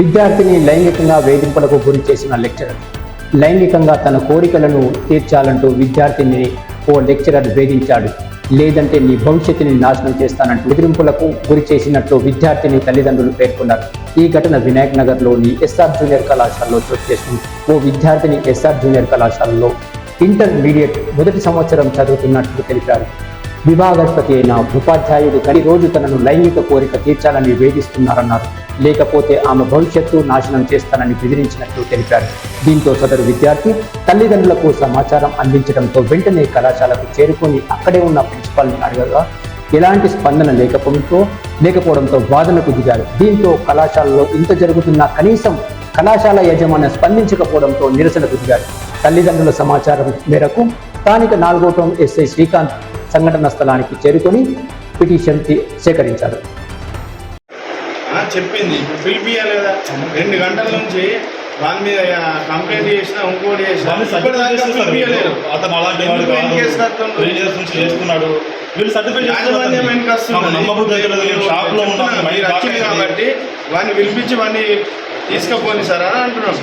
విద్యార్థిని లైంగికంగా వేధింపులకు గురి చేసిన లెక్చరర్ లైంగికంగా తన కోరికలను తీర్చాలంటూ విద్యార్థిని ఓ లెక్చరర్ వేధించాడు. లేదంటే నీ భవిష్యత్తుని నాశనం చేస్తానంటూ బెదిరింపులకు గురి చేసినట్లు విద్యార్థిని తల్లిదండ్రులు పేర్కొన్నారు. ఈ ఘటన వినాయక్ నగర్లోని ఎస్ఆర్ జూనియర్ కళాశాలలో చోటు చేసుకుంది. ఓ విద్యార్థిని ఎస్ఆర్ జూనియర్ కళాశాలలో ఇంటర్మీడియట్ మొదటి సంవత్సరం చదువుతున్నట్లు తెలిపారు. విభాగాధిపతి అయిన ఉపాధ్యాయుడు గడి రోజు తనను లైంగిక కోరిక తీర్చాలని వేధిస్తున్నారన్నారు. లేకపోతే ఆమె భవిష్యత్తు నాశనం చేస్తానని బెదిరించినట్లు తెలిపారు. దీంతో సదరు విద్యార్థి తల్లిదండ్రులకు సమాచారం అందించడంతో వెంటనే కళాశాలకు చేరుకొని అక్కడే ఉన్న ప్రిన్సిపాల్ని అడగగా ఎలాంటి స్పందన లేకపోవడంతో లేకపోవడంతో వాదనకు దిగారు. దీంతో కళాశాలలో ఇంత జరుగుతున్నా కనీసం కళాశాల యజమాని స్పందించకపోవడంతో నిరసనకు దిగారు. తల్లిదండ్రుల సమాచారం మేరకు స్థానిక నాలుగో టౌన్ ఎస్ఐ శ్రీకాంత్ సంఘటన స్థలానికి చేరుకొని పిటిషన్ సేకరించారు. ఆ, చెప్పింది పిలిపియలేదా రెండు గంటల నుంచి వాని మీద కంప్లైంట్ చేసినా ఇంకోటి చేసినా వాళ్ళు ఇప్పటిదాకా సర్టిఫికేట్ చేస్తారు పిలిపియలేరు. అతను అలాంటి వాడు ఎందుకు వెనక్కి కాదు. వేస్తున్నారు? త్రీ ఇయర్స్ నుంచి చేస్తున్నాడు. వీళ్ళు సర్టిఫికేట్ యాజమాన్యం వెనక్కి వస్తున్నది. నమ్మబుద్ధి దగ్గర మీరు షాప్లో ఉన్నాం. చెప్తున్నా, మీరు వచ్చింది కాబట్టి వాడిని పిలిపించి వాడిని తీసుకుపోని సార్ అని అంటున్నాం.